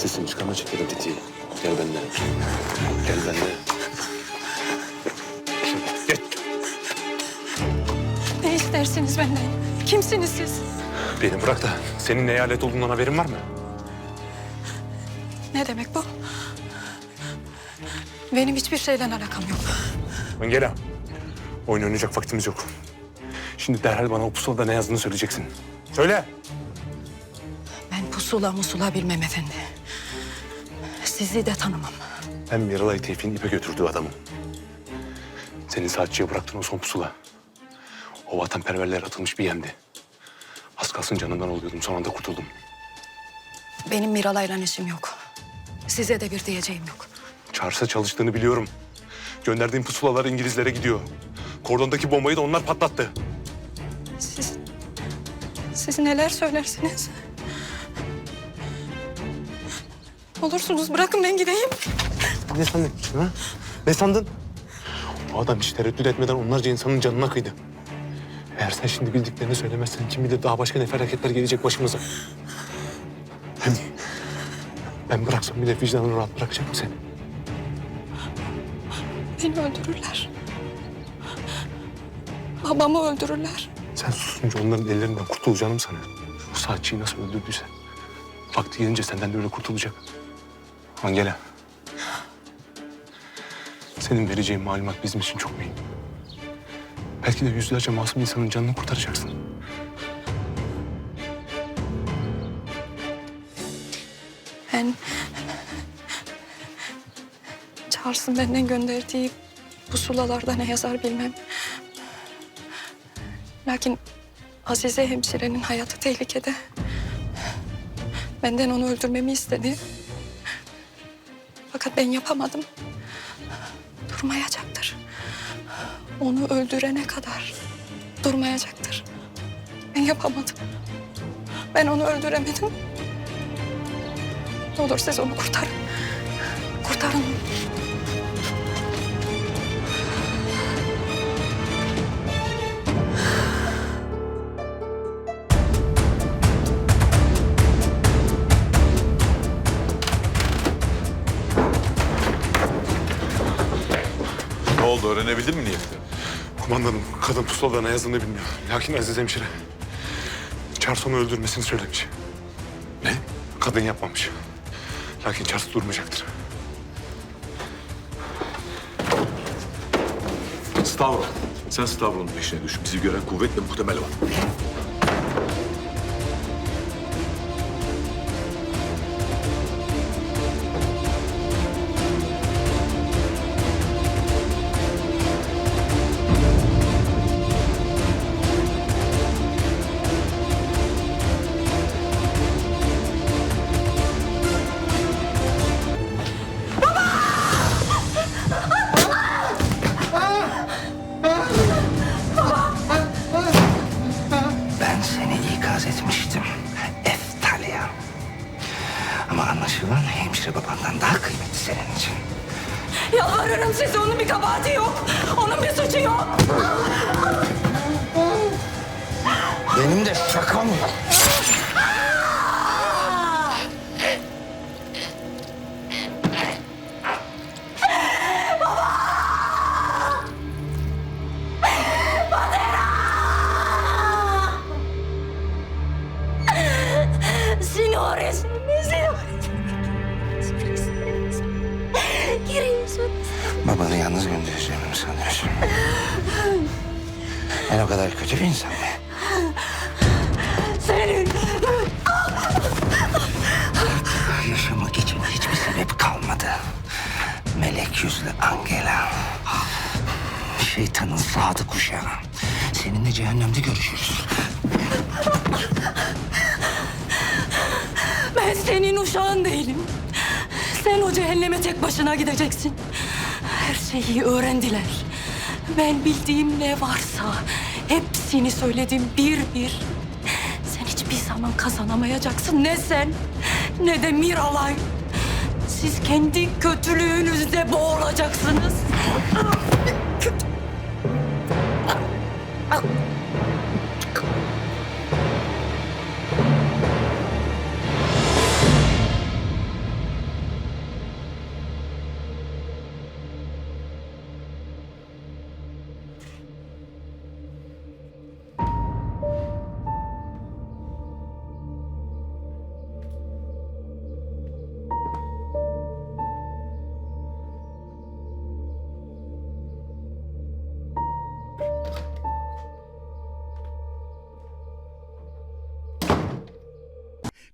çekelim tetiği. Gel benimle. Gel benimle. Geç. Ne istersiniz benden? Kimsiniz siz? Beni bırak da senin neye alet olduğundan haberin var mı? Ne demek bu? Benim hiçbir şeyden alakam yok. Angela. Oyun oynayacak vaktimiz yok. Şimdi derhal bana o pusulada ne yazdığını söyleyeceksin. Söyle. Ben pusula musula bilmem efendi. Sizi de tanımam. Ben Miralay Tevfik'in ipe götürdüğü adamım. Senin saatçiye bıraktığın o son pusula. O vatanperverler atılmış bir yemdi. Az kalsın canımdan oluyordum. Son anda kurtuldum. Benim Miralay'la işim yok. Size de bir diyeceğim yok. Çarşıda çalıştığını biliyorum. Gönderdiğim pusulalar İngilizlere gidiyor. Kordondaki bombayı da onlar patlattı. Siz... Siz neler söylersiniz? Olursunuz bırakın ben gideyim. Ne sandın ha? Ne sandın? O adam hiç tereddüt etmeden onlarca insanın canına kıydı. Eğer sen şimdi bildiklerini söylemezsen kim bilir daha başka ne felaketler gelecek başımıza. Hem ben bıraksam bile vicdanını rahat bırakacak mı seni? Beni öldürürler. Babamı öldürürler. Sen susunca onların ellerinden kurtulacağını mı sanıyorsun? O saatçiyi nasıl öldürdüyse. Vakti gelince senden de öyle kurtulacak. Angela. Senin vereceğin malumat bizim için çok mühim. Belki de yüzlerce masum insanın canını kurtaracaksın. Ben... Charles'ın benden gönderdiği pusulalarda ne yazar bilmem. Lakin Azize hemşirenin hayatı tehlikede. Benden onu öldürmemi istedi. Fakat ben yapamadım. Durmayacaktır. Onu öldürene kadar durmayacaktır. Ben yapamadım. Ben onu öldüremedim. Ne olur siz onu kurtarın. Kurtarın onu. Oldu öğrenebildin mi niyetini? Kumandanım kadın pusulada ne yazdığını bilmiyor. Lakin Aziz hemşire Charles onu öldürmesini söylemiş. Ne? Kadın yapmamış. Lakin Charles durmayacaktır. Stavro. Sen Stavro'nun peşine düş. Bizi gören kuvvetle muhtemel var. Yalvarırım size onun bir kabahati yok. Onun bir suçu yok. Benim de şakam yok. Signores, signores. Giriyorsun. Babanı yalnız göndereceğimi mi sanıyorsun? Ben o kadar kötü bir insan mıyım? Senin Yaşamak için hiçbir sebep kalmadı. Melek yüzlü Angela. Şeytanın sadık kuşağı. Seninle cehennemde görüşürüz. Ben senin uşağın değilim. Sen o cehenneme tek başına gideceksin. Her şeyi öğrendiler. Ben bildiğim ne varsa hepsini söyledim bir bir. Sen hiçbir zaman kazanamayacaksın. Ne sen ne de Miralay. Siz kendi kötülüğünüzde boğulacaksınız.